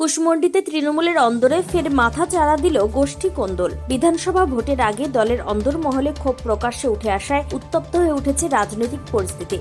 কুশমন্ডিতে তৃণমূলের অন্দরে ফের মাথা চাড়া দিল গোষ্ঠী কোন্দল। বিধানসভা ভোটের আগে দলের অন্দর মহলে ক্ষোভ প্রকাশ্যে উঠে আসায় উত্তপ্ত হয়ে উঠেছে রাজনৈতিক পরিস্থিতি।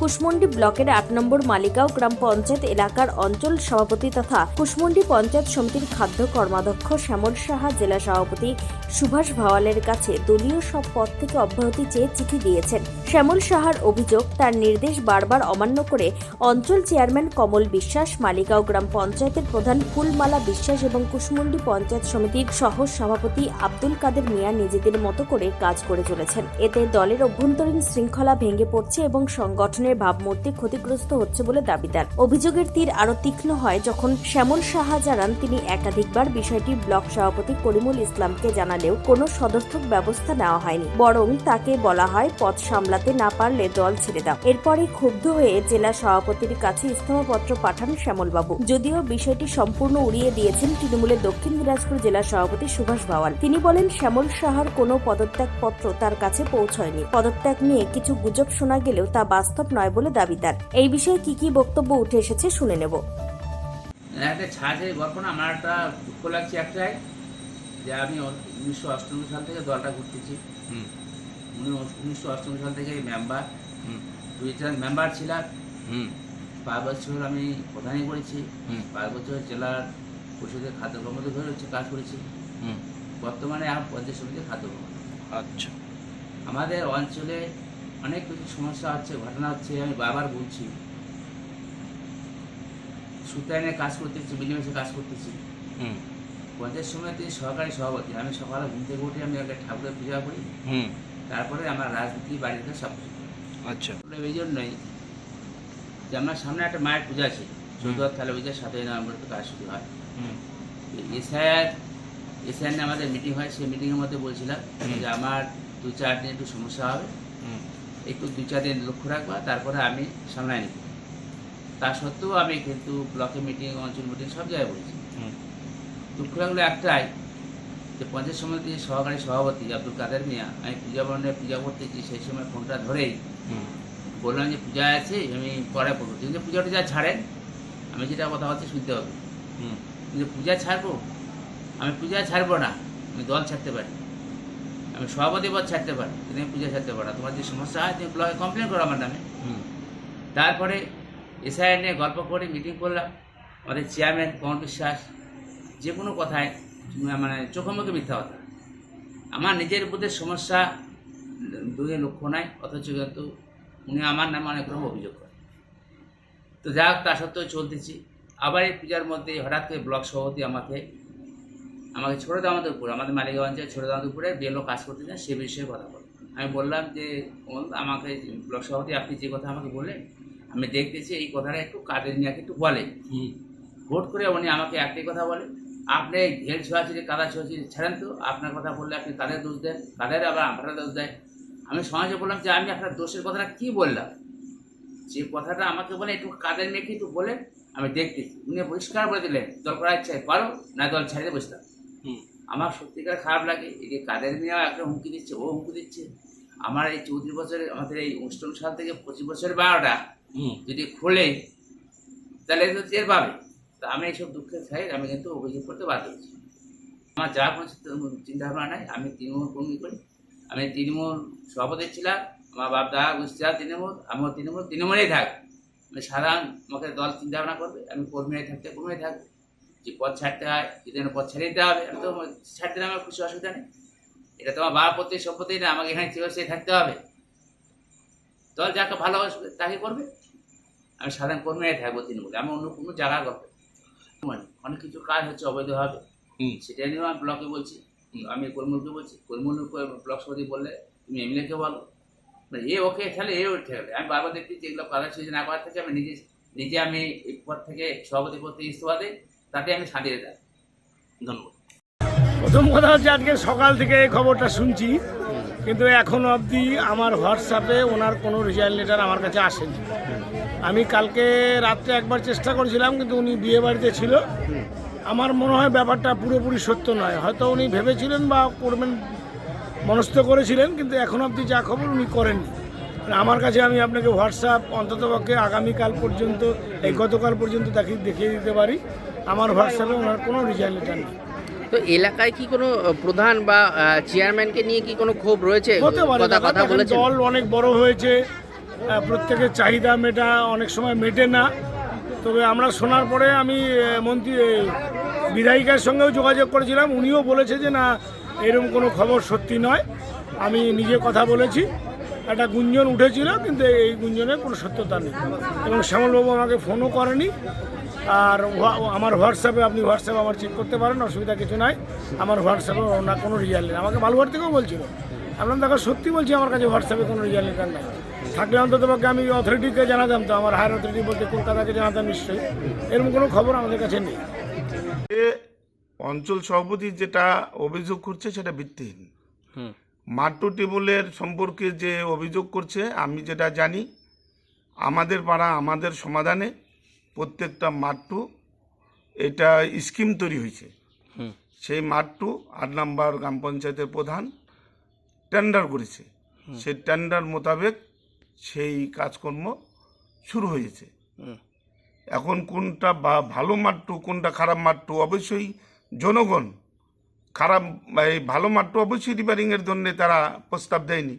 কুশমন্ডি ব্লকের আট নম্বর মালিগাঁও গ্রাম পঞ্চায়েত এলাকার অঞ্চল সভাপতি তথা কুশমন্ডি পঞ্চায়েত সমিতির খাদ্য কর্মাধ্যক্ষ শ্যামল সাহা, জেলা সভাপতি সুভাষ ভাওয়ালের কাছে দলীয় সব পদ থেকে অব্যাহতি চেয়ে চিঠি দিয়েছেন। শ্যামল সাহার অভিযোগ, তার নির্দেশ বারবার অমান্য করে অঞ্চল চেয়ারম্যান কমল বিশ্বাস মালিগাঁও গ্রাম পঞ্চায়েতের প্রধান ফুলমালা বিশ্বাস এবং কুশমন্ডি পঞ্চায়েত সমিতির সহ সভাপতি আব্দুল কাদের মিয়া নিজেদের মতো করে কাজ করে চলেছেন। এতে দলের অভ্যন্তরীণ শৃঙ্খলা ভেঙে পড়ছে এবং সংগঠনের ভাবমূর্তি ক্ষতিগ্রস্ত হচ্ছে বলে দাবিদার অভিযোগের তীর আরও তীক্ষ্ণ হয় যখন শ্যামল সাহা জানান তিনি একাধিকবার বিষয়টি ব্লক সভাপতি করিমুল ইসলামকে জানালেও কোনো সদর্থক ব্যবস্থা নেওয়া হয়নি। বরং তাকে বলা হয় পদ সামলাতে না পারলে দল ছেড়ে দাও। এরপরে ক্ষুব্ধ হয়ে জেলা সভাপতির কাছে ইস্তফাপত্র পাঠান শ্যামলবাবু। যদিও বিষয়টি সম্পূর্ণ উড়িয়ে দিয়েছেন তৃণমূলের দক্ষিণ দিনাজপুর জেলা সভাপতি সুভাষ ভাওয়াল তিনি বলেন শ্যামল সাহার কোনো পদত্যাগ পত্র তার কাছে পৌঁছয়নি। পদত্যাগ নিয়ে কিছু গুজব শোনা গেলেও তা বাস্তব নয় বলে দাবিদার এই বিষয়ে কি কি বক্তব্য উঠে এসেছে শুনে নেব। একটা ছাড়ের গল্প না আমার একটা দুঃখ লাগছে একটাই যে আমি উনিশশো অষ্টানব্বই সাল থেকে দলটা ঘুরতেছি। উনিশশো অষ্টানব্বই সাল থেকে মেম্বার দুই চার মেম্বার ছিলাম। হুম। পাঁচ বছর আমি প্রধানই করেছি। পাঁচ বছর জেলার পরিষদের খাদ্য ধরে হচ্ছে কাজ করেছি। বর্তমানে পঞ্চায়েত সমিতির খাদ্য আচ্ছা। আমাদের অঞ্চলে অনেক কিছু সমস্যা হচ্ছে ঘটনা হচ্ছে আমি বারবার বলছি। সুতায়নে কাজ করতেছি মিলেমিশে কাজ করতেছি। হুম। পঞ্চায়েত সমিতি সহকারী সভাপতি আমি সকালে ঘুম থেকে উঠে আমি আগে ঠাকুরের পূজা করি। হুম। তারপরে আমার রাজনীতি বাড়িতে সব কিছু আচ্ছা। এই জন্যই যে আমার সামনে একটা মায়ের পূজা আছে চৌদ্দ তাহলে পূজা সাতই নভেম্বর থেকে কাজ শুরু হয়। হুম। এসআইআর এসআইআর নিয়ে আমাদের মিটিং হয় সেই মিটিংয়ের মধ্যে বলছিলাম যে আমার দু চার দিন একটু সমস্যা হবে। একটু দু চার দিন লক্ষ্য রাখবা তারপরে আমি সামলাই নিব। তা সত্ত্বেও আমি কিন্তু ব্লকে মিটিং অঞ্চল মিটিং সব জায়গায় বলেছি। হুম। দুঃখ লাগল একটাই যে পঞ্চায়েত সমিতির সহকারী সভাপতি আব্দুল কাদের মিয়া আমি পূজা বর্ণে পূজা করতেছি সেই সময় ফোনটা ধরেই বললাম যে পূজা আছে আমি পরে করব কিন্তু পূজা টুজা ছাড়েন আমি যেটা কথা হচ্ছে শুনতে হবে হুম। কিন্তু পূজা ছাড়বো আমি পূজা ছাড়বো না আমি দল ছাড়তে পারি। আমি সভাপতি পদ ছাড়তে পারি কিন্তু আমি পূজা ছাড়তে পারি তোমার যে সমস্যা হয় তুমি ব্লকে কমপ্লেন করো আমার নামে। হুম। তারপরে এসআই নিয়ে গল্প করে মিটিং করলাম। আমাদের চেয়ারম্যান পবন বিশ্বাস যে কোনো কথায় মানে চোখে মুখে মিথ্যা কথা। আমার নিজের বুদ্ধে সমস্যা দুয়ে লক্ষ্য নাই অথচ কিন্তু উনি আমার নামে অনেক রকম অভিযোগ করেন। তো যাই হোক তা সত্ত্বেও চলতেছি। আবার এই পূজার মধ্যে হঠাৎ করে ব্লক সভাপতি আমাকে আমাকে ছোটো দামাদের উপরে আমাদের অঞ্চলে ছোটো দামাদের উপরে বিএলও কাজ করতে চান সে বিষয়ে কথা বল। আমি বললাম যে আমাকে ব্লক সভাপতি আপনি যে কথা আমাকে বললেন আমি দেখতেছি এই কথাটা একটু কাদের নিয়ে একটু বলে। ভোট করে উনি আমাকে একটাই কথা বলে আপনি এই ঘের ছোঁয়াছিটি কাদা ছোঁয়াছিটি ছাড়েন তো আপনার কথা বললে আপনি কাদের দোষ দেন? কাদের আবার আপনারা দোষ দেয়? আমি সমাজে বললাম যে আমি আপনার দোষের কথাটা কি বললাম? যে কথাটা আমাকে বলে একটু কাদের মেখে একটু বলে আমি দেখতেছি। উনি পরিষ্কার বলে দিলেন দল করার ইচ্ছায় পারো না দল ছাড়িয়ে বসতাম আমার সত্যিকার খারাপ লাগে এই যে কাদের নিয়েও একটা হুমকি দিচ্ছে ও হুমকি দিচ্ছে। আমার এই চৌত্রিশ বছরের আমাদের এই অষ্টম সাল থেকে পঁচিশ বছরের বারোটা যদি খোলে তাহলে তো টের পাবে। তা আমি এইসব দুঃখে খাই আমি কিন্তু অভিযোগ করতে বাধ্য হয়েছি। আমার যা কোনো চিন্তা ভাবনা নাই আমি তৃণমূল কর্মী করি। আমি তৃণমূল সভাপতি ছিলাম আমার বাপ দাদা গুজরাট তৃণমূল আমিও তৃণমূল তৃণমূলেই থাক আমি সাধারণ আমাকে দল চিন্তা ভাবনা করবে আমি কর্মীরাই থাকতে কর্মী থাকব। যে পথ ছাড়তে হয় যদি পথ ছেড়ে দিতে হবে আমি তো ছাড়তে আমার কিছু অসুবিধা নেই। এটা তোমার বাবা প্রতি সম্পত্তি না আমাকে এখানে চিরস্থায়ী থাকতে হবে। দল যাকে ভালোবাসবে তাকে করবে। আমি সাধারণ কর্মীরাই থাকব তৃণমূলে আমি অন্য কোনো জায়গার গল্প মানে অনেক কিছু কাজ হচ্ছে অবৈধভাবে। হুম। সেটা নিয়েও আমি ব্লকে বলছি। আমি কর্মূলকে বলছি কর্মূল ব্লক সভাপতি বললে, তুমি এমএলএকে বলো। এ ওকে খেলে, এ ওর খেলে। আমি বারবার দেখছি যে এগুলো কাদা ছেড়ে না করার থেকে আমি নিজে নিজে আমি এই পদ থেকে সভাপতি পদ থেকে ইস্তফা দিই তাতে আমি শান্তিতে থাকি ধন্যবাদ। প্রথম কথা হচ্ছে আজকে সকাল থেকে এই খবরটা শুনছি, কিন্তু এখনও অবধি আমার হোয়াটসঅ্যাপে ওনার কোনো রিজাইন লেটার আমার কাছে আসেনি। আমি কালকে রাত্রে একবার চেষ্টা করেছিলাম, কিন্তু উনি বিয়ে বাড়িতে ছিল। আমার মনে হয় ব্যাপারটা পুরোপুরি সত্য নয়। হয়তো উনি ভেবেছিলেন বা করবেন মনস্থ করেছিলেন কিন্তু এখন অবধি যা খবর উনি করেননি। মানে আমার কাছে আমি আপনাকে হোয়াটসঅ্যাপ অন্ততপক্ষে আগামীকাল পর্যন্ত এই গতকাল পর্যন্ত তাকে দেখিয়ে দিতে পারি। আমার হোয়াটসঅ্যাপে ওনার কোনো রেজাল্ট লেটার নেই। তো এলাকায় কি কোনো প্রধান বা চেয়ারম্যানকে নিয়ে কি কোনো ক্ষোভ রয়েছে? কথা দল অনেক বড় হয়েছে প্রত্যেকের চাহিদা মেটা অনেক সময় মেটে না। তবে আমরা শোনার পরে আমি মন্ত্রী বিধায়িকার সঙ্গেও যোগাযোগ করেছিলাম। উনিও বলেছে যে না, এরকম কোনো খবর সত্যি নয়। আমি নিজে কথা বলেছি। একটা গুঞ্জন উঠেছিল, কিন্তু এই গুঞ্জনের কোনো সত্যতা নেই। এবং শ্যামলবাবু আমাকে ফোনও করেনি। আর আমার হোয়াটসঅ্যাপে, আপনি হোয়াটসঅ্যাপে আমার চেক করতে পারেন, অসুবিধা কিছু নাই। আমার হোয়াটসঅ্যাপে ওনার কোনো রেজাল্ট নেই। আমাকে বালুঘাট থেকেও বলছিল। আপনার দেখো, সত্যি বলছি, আমার কাছে হোয়াটসঅ্যাপে কোনো রেজাল্ট নাই। থাকলে অন্তত পক্ষে আমি অথরিটিকে জানাতাম তো আমার হায়ার অথরিটি বলতে কলকাতাকে জানাতাম নিশ্চয়ই। এরকম কোনো খবর আমাদের কাছে নেই। অঞ্চল সভাপতি যেটা অভিযোগ করছে সেটা ভিত্তিহীন। মাট্টু টেবুলের সম্পর্কে যে অভিযোগ করছে আমি যেটা জানি আমাদের পাড়া আমাদের সমাধানে প্রত্যেকটা মাট্টু এটা স্কিম তৈরি হয়েছে। সেই মাট্টু আট নম্বর গ্রাম পঞ্চায়েতের প্রধান টেন্ডার করেছে। সেই টেন্ডার মোতাবেক সেই কাজকর্ম শুরু হয়েছে। এখন কোনটা বা- ভালো মাট্টু কোনটা খারাপ মাট্টু অবশ্যই জনগণ খারাপ এই ভালো মাট্টু অবশ্যই রিপেয়ারিংয়ের জন্য তারা প্রস্তাব দেয়নি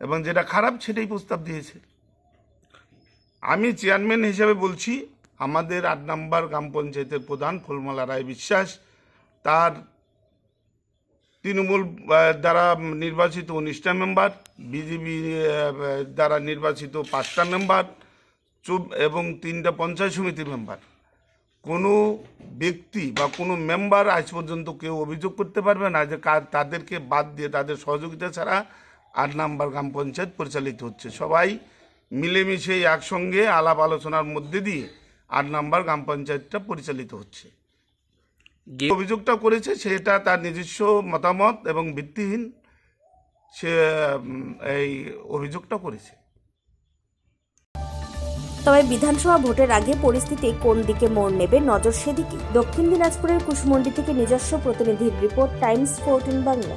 এবং যেটা খারাপ সেটাই প্রস্তাব দিয়েছে আমি চেয়ারম্যান হিসেবে বলছি আমাদের আট নম্বর গ্রাম পঞ্চায়েতের প্রধান ফুলমালা রায় বিশ্বাস তার তৃণমূল দ্বারা নির্বাচিত উনিশটা মেম্বার বিজেপি দ্বারা নির্বাচিত পাঁচটা মেম্বার এবং তিনটা পঞ্চায়েত সমিতির মেম্বার কোনো ব্যক্তি বা কোনো মেম্বার আজ পর্যন্ত কেউ অভিযোগ করতে পারবে না যে তাদেরকে বাদ দিয়ে তাদের সহযোগিতা ছাড়া আট নাম্বার গ্রাম পঞ্চায়েত পরিচালিত হচ্ছে। সবাই মিলেমিশে একসঙ্গে আলাপ আলোচনার মধ্যে দিয়ে আট নাম্বার গ্রাম পঞ্চায়েতটা পরিচালিত হচ্ছে। যে অভিযোগটা করেছে সেটা তার নিজস্ব মতামত এবং ভিত্তিহীন সে এই অভিযোগটা করেছে। তবে বিধানসভা ভোটের আগে পরিস্থিতি কোন দিকে মোড় নেবে নজর সেদিকে। দক্ষিণ দিনাজপুরের কুশমন্ডি থেকে নিজস্ব প্রতিনিধির রিপোর্ট টাইমস ফোরটিন বাংলা।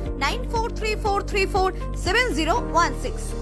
9434347016.